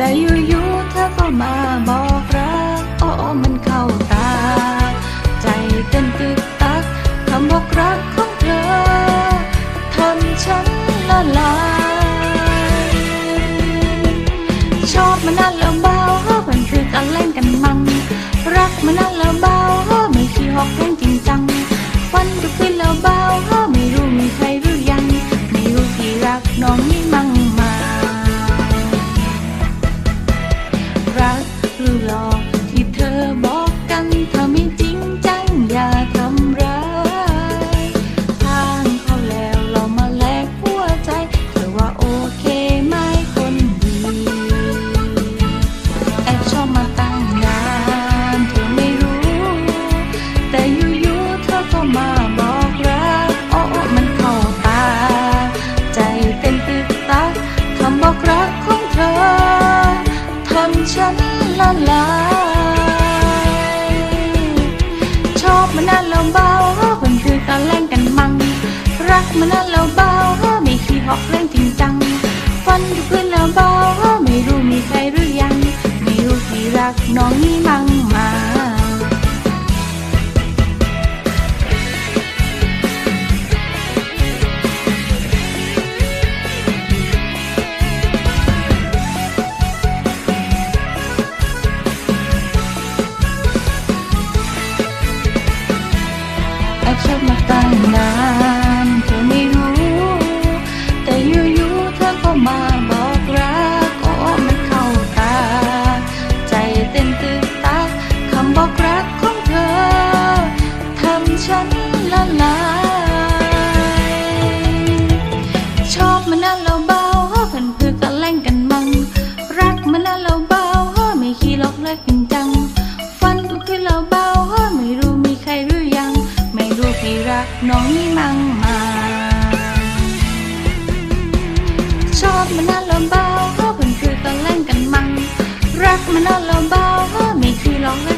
แต่อยู่ๆเธอก็มาบอกรักโอ้มันเข้าตา ใจเต้นตึกตักคำบอกรักของเธอทำฉันละลายชอบมันนั่นแล้วเบาเฮ้อมันคือการเล่นกันมังรักมันนั่นแล้วเบาไม่ขี้หอกเล่นจริ เธอก็มาบอกรักโอ้มันเข้าตา ใจเต้นตึกตักคำบอกรักของเธอทำฉันละลายชอบมันนั่นแล้วเบาเป็นคือการเล่นกันมั่งรักมันนั่นแล้วเบาไม่ขี้หอกเล่นจริงจังฟันทุกคืนแล้วเบาไม่รู้มีใครหรือยัง ไม่รู้ที่รักน้องนี่ ชอบมาตั้งนานเธอไม่รู้ แต่อยู่ๆเธอก็มาบอกรักโอ้มันเข้าตา ใจเต้นตึกตักคำบอกรักของเธอทำฉันละลายชอบมันนั่นเราเบาเพันคือกันแล่งกันมั่งรักมันนั่นเราเบาไม่ขี้หลอกเลิกจริงจัง ฟันก็คือเราเบา น้องมีมั่งมา ชอบมันนั่นเราเบาเพันคือตอนเล่นกันมัง รักมันนั่นเราเบาไม่คือลองเล่น